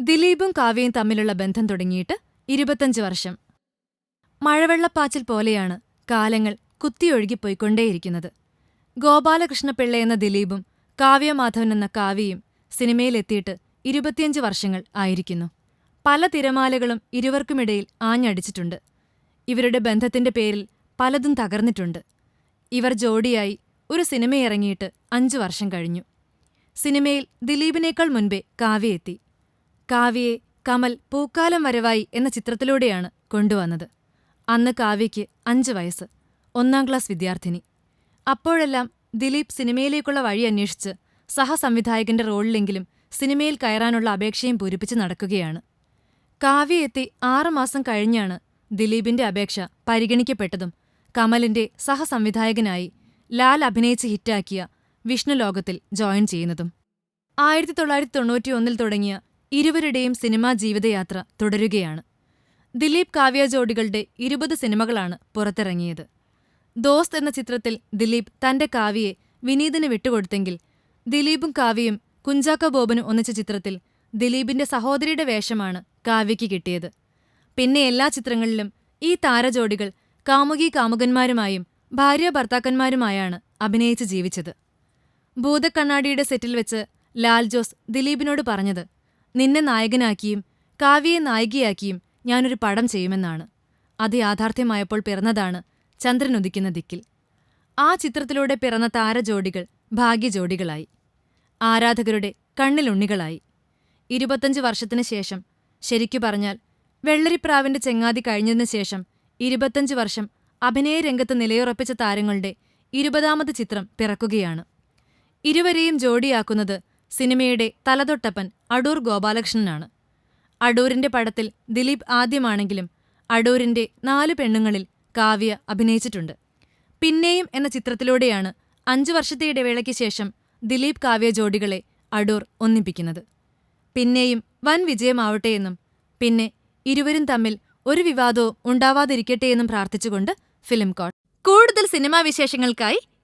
ദിലീപും കാവ്യയും തമ്മിലുള്ള ബന്ധം തുടങ്ങിയിട്ട് ഇരുപത്തഞ്ച് വർഷം. മഴവെള്ളപ്പാച്ചിൽ പോലെയാണ് കാലങ്ങൾ കുത്തിയൊഴുകിപ്പോയിക്കൊണ്ടേയിരിക്കുന്നത്. ഗോപാലകൃഷ്ണപിള്ള എന്ന ദിലീപും കാവ്യമാധവൻ എന്ന കാവ്യയും സിനിമയിലെത്തിയിട്ട് ഇരുപത്തിയഞ്ച് വർഷങ്ങൾ ആയിരിക്കുന്നു. പല തിരമാലകളും ഇരുവർക്കുമിടയിൽ ആഞ്ഞടിച്ചിട്ടുണ്ട്. ഇവരുടെ ബന്ധത്തിന്റെ പേരിൽ പലതും തകർന്നിട്ടുണ്ട്. ഇവർ ജോഡിയായി ഒരു സിനിമയിറങ്ങിയിട്ട് അഞ്ചു വർഷം കഴിഞ്ഞു. സിനിമയിൽ ദിലീപിനേക്കാൾ മുൻപേ കാവ്യ എത്തി. കാവ്യയെ കമൽ പൂക്കാലം വരവായി എന്ന ചിത്രത്തിലൂടെയാണ് കൊണ്ടുവന്നത്. അന്ന് കാവ്യയ്ക്ക് അഞ്ച് വയസ്സ് ഒന്നാം ക്ലാസ് വിദ്യാർത്ഥിനി. അപ്പോഴെല്ലാം ദിലീപ് സിനിമയിലേക്കുള്ള വഴി അന്വേഷിച്ച് സഹസംവിധായകന്റെ റോളിലെങ്കിലും സിനിമയിൽ കയറാനുള്ള അപേക്ഷയും പൂരിപ്പിച്ച് നടക്കുകയാണ്. കാവ്യ എത്തി ആറുമാസം കഴിഞ്ഞാണ് ദിലീപിന്റെ അപേക്ഷ പരിഗണിക്കപ്പെട്ടതും കമലിന്റെ സഹസംവിധായകനായി ലാൽ അഭിനയിച്ച് ഹിറ്റാക്കിയ വിഷ്ണുലോകത്തിൽ ജോയിൻ ചെയ്യുന്നതും. ആയിരത്തി തൊള്ളായിരത്തി തൊണ്ണൂറ്റിയൊന്നിൽ തുടങ്ങിയ ഇരുവരുടെയും സിനിമാ ജീവിതയാത്ര തുടരുകയാണ്. ദിലീപ് കാവ്യ ജോഡികളുടെ ഇരുപത് സിനിമകളാണ് പുറത്തിറങ്ങിയത്. ദോസ്ത് എന്ന ചിത്രത്തിൽ ദിലീപ് തന്റെ കാവ്യയെ വിനീതിന് വിട്ടുകൊടുത്തെങ്കിൽ ദിലീപും കാവ്യയും കുഞ്ചാക്ക ബോബനും ഒന്നിച്ച ചിത്രത്തിൽ ദിലീപിന്റെ സഹോദരിയുടെ വേഷമാണ് കാവ്യയ്ക്ക് കിട്ടിയത്. പിന്നെ എല്ലാ ചിത്രങ്ങളിലും ഈ താരജോഡികൾ കാമുകി കാമുകന്മാരുമായും ഭാര്യ ഭർത്താക്കന്മാരുമായാണ് അഭിനയിച്ച് ജീവിച്ചത്. ഭൂതക്കണ്ണാടിയുടെ സെറ്റിൽ വെച്ച് ലാൽ ജോസ് ദിലീപിനോട് പറഞ്ഞത് നിന്നെ നായകനാക്കിയും കാവ്യയെ നായികയാക്കിയും ഞാനൊരു പടം ചെയ്യുമെന്നാണ്. അത് യാഥാർത്ഥ്യമായപ്പോൾ പിറന്നതാണ് ചന്ദ്രനുദിക്കുന്ന ദിക്കിൽ. ആ ചിത്രത്തിലൂടെ പിറന്ന താരജോഡികൾ ഭാഗ്യജോഡികളായി. ആരാധകരുടെ കണ്ണിലുണ്ണികളായി. ഇരുപത്തഞ്ച് വർഷത്തിനു ശേഷം ശരിക്കു പറഞ്ഞാൽ വെള്ളരിപ്രാവിന്റെ ചെങ്ങാതി കഴിഞ്ഞതിന് ശേഷം ഇരുപത്തഞ്ച് വർഷം അഭിനയരംഗത്ത് നിലയുറപ്പിച്ച താരങ്ങളുടെ ഇരുപതാമത് ചിത്രം പിറക്കുകയാണ്. ഇരുവരെയും ജോഡിയാക്കുന്നത് സിനിമയുടെ തലതൊട്ടപ്പൻ അടൂർ ഗോപാലകൃഷ്ണനാണ്. അടൂരിന്റെ പടത്തിൽ ദിലീപ് ആദ്യമാണെങ്കിലും അടൂരിന്റെ നാലു പെണ്ണുങ്ങളിൽ കാവ്യ അഭിനയിച്ചിട്ടുണ്ട്. പിന്നെയും എന്ന ചിത്രത്തിലൂടെയാണ് അഞ്ചു വർഷത്തെ ഇടവേളയ്ക്ക് ശേഷം ദിലീപ് കാവ്യ ജോഡികളെ അടൂർ ഒന്നിപ്പിക്കുന്നത്. പിന്നെയും വൻ വിജയമാവട്ടെ എന്നും പിന്നെ ഇരുവരും തമ്മിൽ ഒരു വിവാദവും ഉണ്ടാവാതിരിക്കട്ടെയെന്നും പ്രാർത്ഥിച്ചുകൊണ്ട് ഫിലിം കോട്ട് കൂടുതൽ സിനിമാ വിശേഷങ്ങൾക്കായി